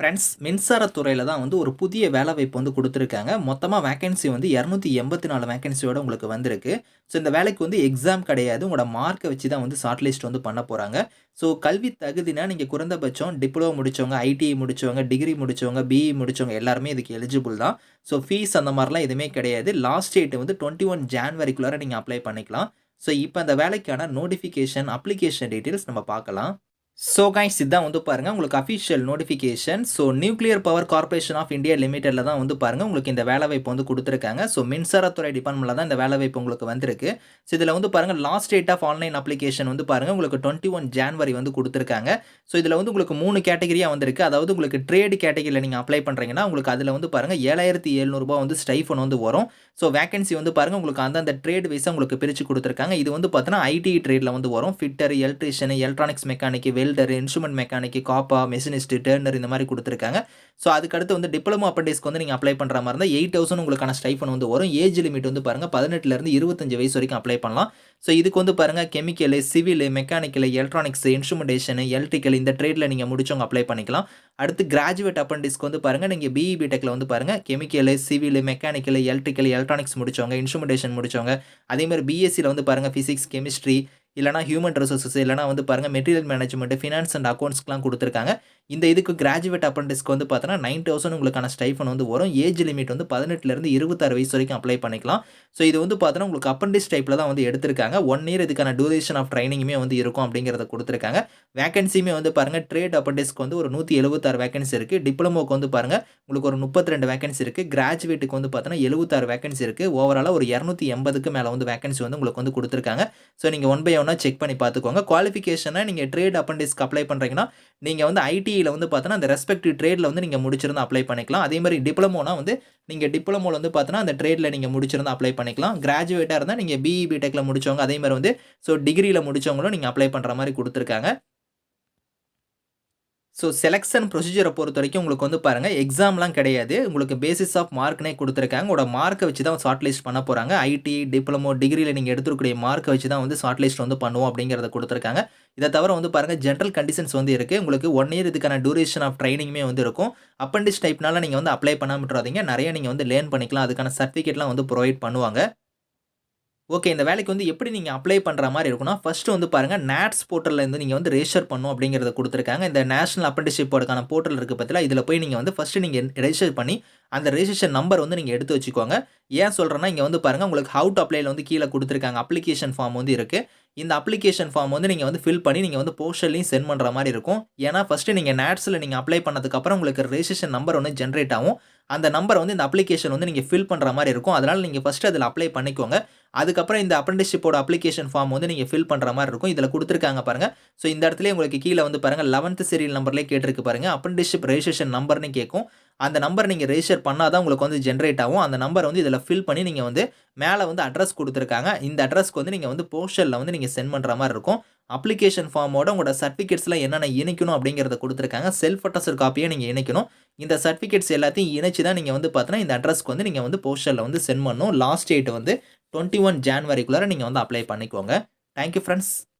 Friends மின்சாரத்துறையில் தான் வந்து ஒரு புதிய வேலைவாய்ப்பு வந்து கொடுத்துருக்காங்க மொத்தமாக வேக்கன்சி வந்து 284 வேக்கன்சியோட உங்களுக்கு வந்திருக்கு. ஸோ இந்த வேலைக்கு வந்து எக்ஸாம் கிடையாது. உங்களோட மார்க்கை வச்சு தான் வந்து ஷார்ட் லிஸ்ட் வந்து பண்ண போகிறாங்க ஸோ கல்வி தகுதினா நீங்கள் குறைந்தபட்சம் டிப்ளமோ முடிச்சவங்க, ஐடிஐ முடித்தவங்க டிகிரி முடித்தவங்க பிஇ முடித்தவங்க எல்லாருமே இதுக்கு எலிஜிபிள் தான். ஸோ ஃபீஸ் அந்த மாதிரிலாம் எதுவுமே கிடையாது. லாஸ்ட் டேட் வந்து 21 ஜான்வரிக்குள்ளார நீங்கள் அப்ளை பண்ணிக்கலாம். ஸோ இப்போ அந்த வேலைக்கான நோட்டிஃபிகேஷன், அப்ளிகேஷன் டீட்டெயில்ஸ் நம்ம பார்க்கலாம். ஸோ கைஸ் இதான் வந்து பாருங்கள் உங்களுக்கு official notification. So nuclear power corporation of India லிமிடெட்ல தான் வந்து பாருங்கள் உங்களுக்கு இந்த வேலைவாய்ப்பு வந்து கொடுத்துருக்காங்க ஸோ மின்சாரத்துறை டிபார்ட்மெண்ட்ல தான் இந்த வேலைவாய்ப்பு உங்களுக்கு வந்திருக்கு. ஸோ இதில் வந்து பாருங்க last date of online application வந்து பாருங்கள் உங்களுக்கு 21 ஜான்வரி வந்து கொடுத்துருக்காங்க ஸோ இதில் வந்து உங்களுக்கு மூணு கேட்டகரியாக வந்திருக்கு. அதாவது உங்களுக்கு ட்ரேட் கேட்டகரியில் நீங்கள் அப்ளை பண்ணுறீங்கன்னா உங்களுக்கு அதில் வந்து பாருங்கள் ஏழாயிரத்தி எழுநூறுபா வந்து ஸ்டைஃபன் வந்து வரும். ஸோ வேகன்சி வந்து பாருங்கள் உங்களுக்கு அந்தந்த ட்ரேட் வைஸாக உங்களுக்கு பிரிச்சு கொடுத்துருக்காங்க இது வந்து பார்த்தீங்கன்னா, ஐடி ட்ரேடில் வந்து வரும். Fitter, electrician electronics mechanic, welder, instrument mechanic, COPA, machinist, turner இந்த மாதிரி கொடுத்துருக்காங்க ஸோ அதுக்கடுத்து வந்து டிப்ளமோ அப்ரண்டிஸ்க்கு வந்து நீங்கள் அப்ளை பண்ணுற மாதிரி இருந்தால் எயிட் தௌசண்ட் உங்களுக்கான ஸ்டைஃபன் வந்து வரும். ஏஜ் லிமிட் வந்து பாருங்கள் பதினெட்டுலேருந்து இருபத்தஞ்சு வயசு வரைக்கும் அப்ளை பண்ணலாம். ஸோ இதுக்கு வந்து பாருங்கள் chemical, civil, mechanical, electronics, instrumentation electrical இந்த ட்ரேட்ல நீங்கள் முடிச்சவங்க அப்ளை பண்ணிக்கலாம். அடுத்து கிராஜுவேட் அப்ரண்டிஸ்க்கு வந்து பாருங்கள் நீங்கள் பிஇ, பிடெக்ல வந்து பாருங்க chemical, civil, mechanical, electrical, electronics முடிச்சவங்க, இன்ஸ்ட்ருமெண்டேஷன் முடிச்சவங்க, அதே பிஎஸ்சியில் வந்து பாருங்கள் ஃபிசிக்ஸ் கெமிஸ்ட்ரி இல்லைனா ஹியூமன் ரிசோர்ஸஸ் இல்லைனா வந்து பாருங்க மெட்டீரியல் மேனேஜ்மெண்ட்டு ஃபினான்ஸ் அண்ட் அக்கௌண்ட்ஸ்க்குலாம் கொடுத்துருக்காங்க. இந்த இதுக்கு கிராஜுவேட் அப்ரண்டிஸ்க்கு வந்து பார்த்தீங்கன்னா, 9,000 உங்களுக்கான ஸ்டைஃபன் வந்து வரும். ஏஜ் லிமிட் வந்து 18லருந்து 26 வயசு வரைக்கும் அப்ளை பண்ணிக்கலாம். ஸோ இது வந்து பார்த்தீங்கன்னா, உங்களுக்கு அப்ரண்டிஸ் டைப்பில் தான் வந்து எடுத்திருக்காங்க. ஒன் இயர் இதுக்கான டூரேஷன் ஆஃப் ட்ரைனிங்குமே வந்து இருக்கும் அப்படிங்கிறத கொடுத்துருக்காங்க வேகன்சியுமே வந்து பாருங்கள் ட்ரேட் அப்ரண்டிஸ்க்கு வந்து ஒரு 176 வேக்கன்சி இருக்குது டிப்ளமோக்கு வந்து பாருங்கள் உங்களுக்கு ஒரு முப்பத்தி ரெண்டு வேகன்சி இருக்குது கிராஜுவேட்டுக்கு வந்து பார்த்தீங்கன்னா, 76 வேக்கன்சி இருக்குது ஓவராலாக ஒரு இரநூத்தி எண்பதுக்கு மேலே வந்து வேகன்சி வந்து உங்களுக்கு வந்து கொடுத்துருக்காங்க ஸோ நீங்கள் ஒன் பை ஒன்னாக செக் பண்ணி பார்த்துக்கோங்க. குவாலிஃபிகேஷனை நீங்கள் ட்ரேட் அப்ரண்டிஸ்க்கு அப்ளை பண்ணுறீங்கன்னா நீங்கள் வந்து ஐடியில் வந்து பார்த்தோன்னா அந்த ரெஸ்பெக்டிவ் ட்ரேடில் வந்து நீங்கள் முடிச்சிருந்து அப்ளை பண்ணிக்கலாம். அதே மாதிரி டிப்ளமோனா வந்து நீங்கள் டிப்ளமோவில் வந்து பார்த்தோன்னா அந்த ட்ரேட்ல நீங்கள் முடிச்சிருந்து அப்ளை பண்ணிக்கலாம். கிராஜுவேட்டாக இருந்தால் நீங்கள் பிஇ, பிடெக்கில் முடித்தவங்க அதே மாதிரி வந்து ஸோ டிகிரியில் முடித்தவங்களும் நீங்கள் அப்ளை பண்ணுற மாதிரி கொடுத்துருக்காங்க ஸோ செலக்ஷன் பொறுத்த வரைக்கும் உங்களுக்கு வந்து பாருங்கள் எக்ஸாம்லாம் கிடையாது. உங்களுக்கு பேசிஸ் ஆஃப் மார்க்னே கொடுத்துருக்காங்க உங்களோட மார்க்கை வச்சு தான் ஷார்ட் லிஸ்ட் பண்ண போகிறாங்க ஐடி டிப்ளமோ, டிகிரியில் நீங்கள் எடுத்துக்கூடிய மார்க்கை வச்சு தான் வந்து ஷார்ட் லிஸ்ட் வந்து பண்ணுவோம் அப்படிங்கிறத கொடுத்துருக்காங்க இதை தவிர வந்து பாருங்கள் ஜென்ரல் கண்டிஷன்ஸ் வந்து இருக்குது உங்களுக்கு ஒன் இயர் இதுக்கான டியூரேஷன் ஆஃப் ட்ரைனிங்குமே வந்து இருக்கும். அப்பண்டிஸ் டைப்னால நீங்கள் வந்து அப்ளை பண்ணாமல் நிறைய நீங்கள் வந்து லேர்ன் பண்ணிக்கலாம். அதுக்கான சர்டிஃபிகேட்லாம் வந்து ப்ரொவைட் பண்ணுவாங்க. ஓகே. இந்த வேலைக்கு வந்து எப்படி நீங்கள் அப்ளை பண்ணுற மாதிரி இருக்கும்னா, ஃபஸ்ட்டு வந்து பாருங்கள் நாட்ஸ் போர்ட்டலில் இருந்து நீங்கள் வந்து ரெஜிஸ்டர் பண்ணும் அப்படிங்கிறத கொடுத்துருக்காங்க இந்த நேஷனல் அப்ரண்டிஸ்ஷிப் போர்டுக்கான போர்ட்டல் இருக்குது பார்த்தீங்களா, இதில் போய் நீங்கள் வந்து ஃபஸ்ட்டு நீங்கள் ரெஜிஸ்டர் பண்ணி, அந்த ரெஜிஸ்ட்ரேஷன் நம்பர் வந்து நீங்கள் எடுத்து வச்சுக்கோங்க. ஏன் சொல்கிறேன்னா இங்கே வந்து பாருங்கள் உங்களுக்கு ஹவு டு அப்ளைல வந்து கீழே கொடுத்துருக்காங்க அப்ளிகேஷன் ஃபார்ம் வந்து இருக்குது இந்த அப்ளிகேஷன் ஃபார்ம் வந்து நீங்கள் வந்து ஃபில் பண்ணி நீங்கள் வந்து போஸ்டல்லயும் சென்ட் பண்ணுற மாதிரி இருக்கும். ஏன்னா ஃபஸ்ட்டு நீங்கள் நேட்ஸில் நீங்கள் அப்ளை பண்ணதுக்கப்புறம் உங்களுக்கு ரெஜிஸ்ட்ரேஷன் நம்பர் ஒன்று ஜென்ரேட் ஆகும். அந்த நம்பர் வந்து இந்த அப்ளிகேஷன் வந்து நீங்கள் ஃபில் பண்ணுற மாதிரி இருக்கும். அதனால் நீங்கள் ஃபஸ்ட்டு அதில் அப்ளை பண்ணிக்கோங்க. அதுக்கப்புறம் இந்த அப்ரண்டிஸ்ஷிப்போட அப்ளிகேஷன் ஃபார்ம் வந்து நீங்கள் ஃபில் பண்ணுற மாதிரி இருக்கும். இதில் கொடுத்துருக்காங்க பாருங்கள் ஸோ இந்த இடத்துல உங்களுக்கு கீழே வந்து பாருங்கள் லெவன்த் சீரியல் நம்பர்லேயே கேட்டிருக்கு பாருங்கள் அப்ரண்டிஸ்ஷிப் ரெஜிஸ்ட்ரேஷன் நம்பர்னு கேட்கும். அந்த நம்பர் நீங்கள் ரெஜிஸ்டர் பண்ணால் தான் உங்களுக்கு வந்து ஜென்ரேட் ஆகும். அந்த நம்பர் வந்து இதில் ஃபில் பண்ணி நீங்கள் வந்து மேலே வந்து அட்ரஸ் கொடுத்துருக்காங்க இந்த அட்ரஸ்க்கு வந்து நீங்கள் வந்து போஸ்டலில் வந்து நீங்கள் சென்ட் பண்ணுற மாதிரி இருக்கும். அப்ளிகேஷன் ஃபார்மோட உங்களோட சர்டிஃபிகேட்ஸ்லாம் என்னென்ன இணைக்கணும் அப்படிங்கிறத கொடுத்துருக்காங்க செல்ஃப் அட்டஸ்டட் காப்பிய நீங்கள் இணைக்கணும். இந்த சர்டிஃபிகேட்ஸ் எல்லாத்தையும் இணைச்சி தான் நீங்கள் வந்து பார்த்தீங்கன்னா, இந்த அட்ரஸ்க்கு வந்து நீங்கள் வந்து போஸ்டலில் வந்து சென்ட் பண்ணணும். லாஸ்ட் டேட் வந்து 21 ஜான்வரிக்குள்ளார நீங்கள் வந்து அப்ளை பண்ணிக்கோங்க. Thank you